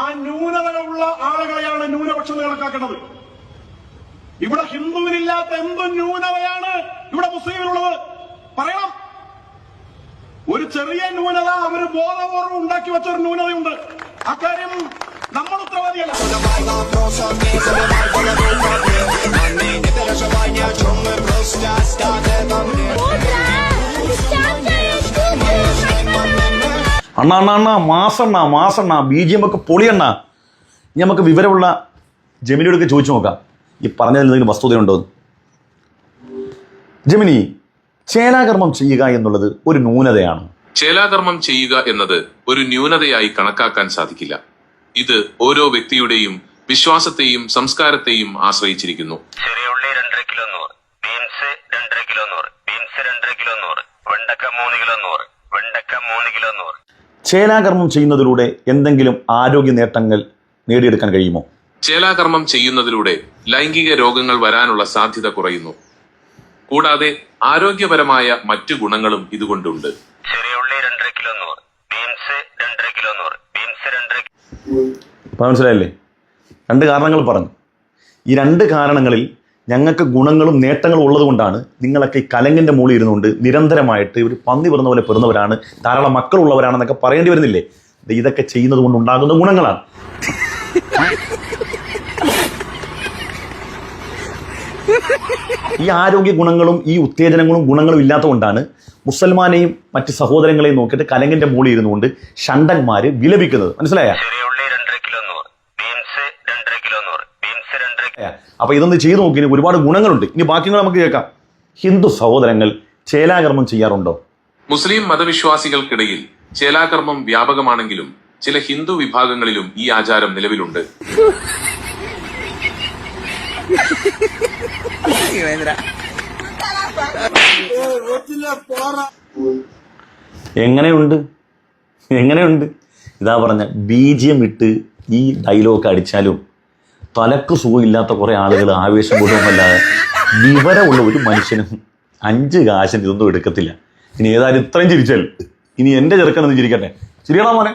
ആ ന്യൂനതകളുള്ള ആളുകളെയാണ് ന്യൂനപക്ഷം കണക്കാക്കേണ്ടത്. ഇവിടെ ഹിന്ദുവിനില്ലാത്ത എന്ത് ന്യൂനതയാണ് ഇവിടെ മുസ്ലിമിനുള്ളത് പറയണം. ഒരു ചെറിയ ന്യൂനത അവർ ബോധപൂർവം ഉണ്ടാക്കി വെച്ച ഒരു ന്യൂനതയുണ്ട്. അക്കാര്യം അണ്ണ അണ്ണ അണ്ണ മാസണ്ണ മാസണ്ണ ബി ജി എം ഒക്കെ പൊളിയണ്ണ. ഇനി നമുക്ക് വിവരമുള്ള ജമിനിയോടൊക്കെ ചോദിച്ചു നോക്കാം. ഈ പറഞ്ഞതിൽ എന്തെങ്കിലും വസ്തുതയുണ്ടോ? ജെമിനി ജമിനി ചേലാകർമ്മം ചെയ്യുക എന്നുള്ളത് ഒരു ന്യൂനതയാണ്. ചേലാകർമ്മം ചെയ്യുക എന്നത് ഒരു ന്യൂനതയായി കണക്കാക്കാൻ സാധിക്കില്ല. ഇത് ഓരോ വ്യക്തിയുടെയും വിശ്വാസത്തെയും സംസ്കാരത്തെയും ആശ്രയിച്ചിരിക്കുന്നു. ചെറിയ ഉള്ളി രണ്ടര കിലോ നൂറ് ബീൻസ് രണ്ടര കിലോ നൂറ് ബീൻസ് രണ്ടര കിലോ നൂറ് വെണ്ടക്ക മൂന്ന് കിലോ നൂറ് വെണ്ടക്ക മൂന്ന് കിലോ നൂറ്. ചേലാകർമ്മം ചെയ്യുന്നതിലൂടെ എന്തെങ്കിലും ആരോഗ്യ നേട്ടങ്ങൾ നേടിയെടുക്കാൻ കഴിയുമോ? ചേലാകർമ്മം ചെയ്യുന്നതിലൂടെ ലൈംഗിക രോഗങ്ങൾ വരാനുള്ള സാധ്യത കുറയുന്നു. കൂടാതെ ആരോഗ്യപരമായ മറ്റു ഗുണങ്ങളും ഇതുകൊണ്ടുണ്ട്. ചെറിയ ഉള്ളി രണ്ടര കിലോ നൂറ് ബീൻസ് രണ്ടര കിലോ നൂറ് ബീൻസ് രണ്ടര അപ്പോൾ മനസ്സിലായില്ലേ? രണ്ട് കാരണങ്ങൾ പറഞ്ഞു. ഈ രണ്ട് കാരണങ്ങളിൽ ഞങ്ങൾക്ക് ഗുണങ്ങളും നേട്ടങ്ങളും ഉള്ളതുകൊണ്ടാണ് നിങ്ങളൊക്കെ ഈ കലങ്ങിന്റെ മുകളിൽ ഇരുന്നുകൊണ്ട് നിരന്തരമായിട്ട് ഇവർ പന്നി പിറന്ന പോലെ പിറന്നവരാണ് ധാരാളം മക്കളുള്ളവരാണെന്നൊക്കെ പറയേണ്ടി വരുന്നില്ലേ? ഇതൊക്കെ ചെയ്യുന്നത് കൊണ്ട് ഉണ്ടാകുന്ന ഗുണങ്ങളാണ്. ഈ ആരോഗ്യ ഗുണങ്ങളും ഈ ഉത്തേജനങ്ങളും ഗുണങ്ങളും ഇല്ലാത്തതുകൊണ്ടാണ് മുസൽമാനെയും മറ്റ് സഹോദരങ്ങളെയും നോക്കിയിട്ട് കലങ്ങിന്റെ മുകളിൽ ഇരുന്നുകൊണ്ട് ഷണ്ടന്മാര് വിലപിക്കുന്നത്. മനസ്സിലായോ? ഉള്ളി രണ്ടര കിലോ നൂറ് ബീൻസ് രണ്ടര കിലോ നൂറ് ബീൻസ് രണ്ടര അപ്പൊ ഇതൊന്ന് ചെയ്തു നോക്കി ഒരുപാട് ഗുണങ്ങളുണ്ട്. ഇനി ബാക്കിയങ്ങൾ നമുക്ക് കേൾക്കാം. ഹിന്ദു സഹോദരങ്ങൾ ചേലാകർമ്മം ചെയ്യാറുണ്ടോ? മുസ്ലിം മതവിശ്വാസികൾക്കിടയിൽ ചേലാകർമ്മം വ്യാപകമാണെങ്കിലും ചില ഹിന്ദു വിഭാഗങ്ങളിലും ഈ ആചാരം നിലവിലുണ്ട്. എങ്ങനെയുണ്ട്? എങ്ങനെയുണ്ട്? ഇതാ പറഞ്ഞ ബീജിയം ഇട്ട് ഈ ഡയലോഗ് അടിച്ചാലും തലക്ക് സുഖമില്ലാത്ത കുറേ ആളുകൾ ആവേശം കൊണ്ടുമല്ലാതെ വിവരമുള്ള ഒരു മനുഷ്യനും അഞ്ച് കാശിന് ഇതൊന്നും എടുക്കത്തില്ല. ഇനി ഏതായാലും ഇത്രയും ചിരിച്ചാൽ ഇനി എന്റെ ചെറുക്കനൊന്ന് ചിരിക്കട്ടെ. ചിരിക്കണോ മോനെ?